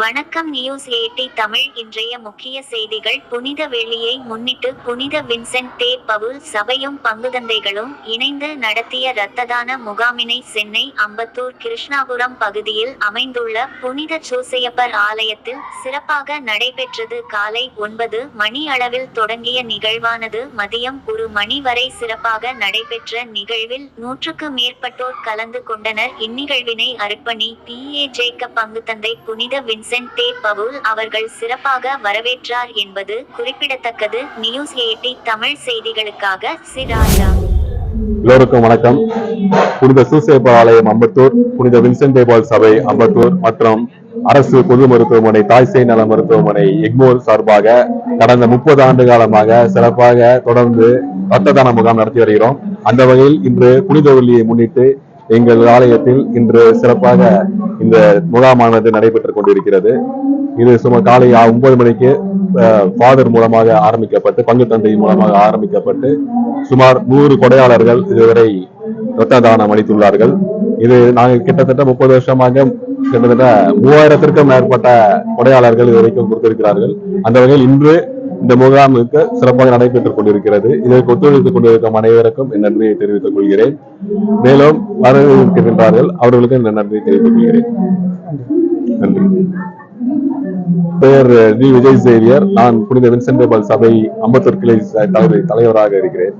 வணக்கம் news eighty Tamil. இன்றைய முக்கிய செய்திகள். புனித வெள்ளியை முன்னிட்டு புனித வின்சென்ட் தே பவுல் சபையும் பங்குதந்தைகளும் இணைந்து நடத்திய இரத்ததான முகாமினை சென்னை அம்பத்தூர் கிருஷ்ணாபுரம் பகுதியில் அமைந்துள்ள புனித சூசையப்பர் ஆலயத்தில் சிறப்பாக நடைபெற்றது. காலை ஒன்பது மணி அளவில் தொடங்கிய நிகழ்வானது மதியம் ஒரு மணி வரை சிறப்பாக நடைபெற்ற நிகழ்வில் நூற்றுக்கு மேற்பட்டோர் கலந்து கொண்டனர். இந்நிகழ்வினை அர்ப்பணி பி ஏ ஜேக்க பங்குதந்தை புனித வின்சென்ட் சென்டே பவுல் அவர்கள் சிறப்பாக வரவேற்றார் என்பது குறிப்பிடத்தக்கது. நியூஸ் எயிட்டி தமிழ் செய்திகளுக்காக சிராஜா. எல்லோருக்கும் வணக்கம். புனித சூசேபர் ஆலயம் அம்பத்தூர் புனித வின்சென்ட் தேபால் சபை அம்பத்தூர் மற்றும் அரசு பொது மருத்துவமனை தாய்சை நல மருத்துவமனை எக்மோர் சார்பாக கடந்த முப்பது ஆண்டு காலமாக சிறப்பாக தொடர்ந்து ரத்த தான முகாம் நடத்தி வருகிறோம். அந்த வகையில் இன்று புனித ஒல்லியை முன்னிட்டு எங்கள் ஆலயத்தில் இன்று சிறப்பாக இந்த முகாமானது நடைபெற்றுக் கொண்டிருக்கிறது. இது சுமார் காலை ஒன்பது மணிக்கு ஃபாதர் மூலமாக ஆரம்பிக்கப்பட்டு பங்கு தந்தை மூலமாக ஆரம்பிக்கப்பட்டு சுமார் நூறு கொடையாளர்கள் இதுவரை இரத்த தானம் அளித்துள்ளார்கள். இது நாங்கள் கிட்டத்தட்ட முப்பது வருஷமாக கிட்டத்தட்ட மூவாயிரத்திற்கும் மேற்பட்ட கொடையாளர்கள் இது வரைக்கும் கொடுத்திருக்கிறார்கள். அந்த வகையில் இன்று இந்த முகாமுக்கு சிறப்பாக நடைபெற்றுக் கொண்டிருக்கிறது. இதற்கு ஒத்துழைத்துக் கொண்டிருக்கும் அனைவருக்கும் என் நன்றியை தெரிவித்துக் கொள்கிறேன். மேலும் வரவேற்கின்றார்கள் அவர்களுக்கு இந்த நன்றியை தெரிவித்துக் கொள்கிறேன். நன்றி. பெயர் டி. விஜய் சேவியர். நான் புனித வின்சென்ட் சபை அம்பத்தூர் கிளை தலைவராக இருக்கிறேன்.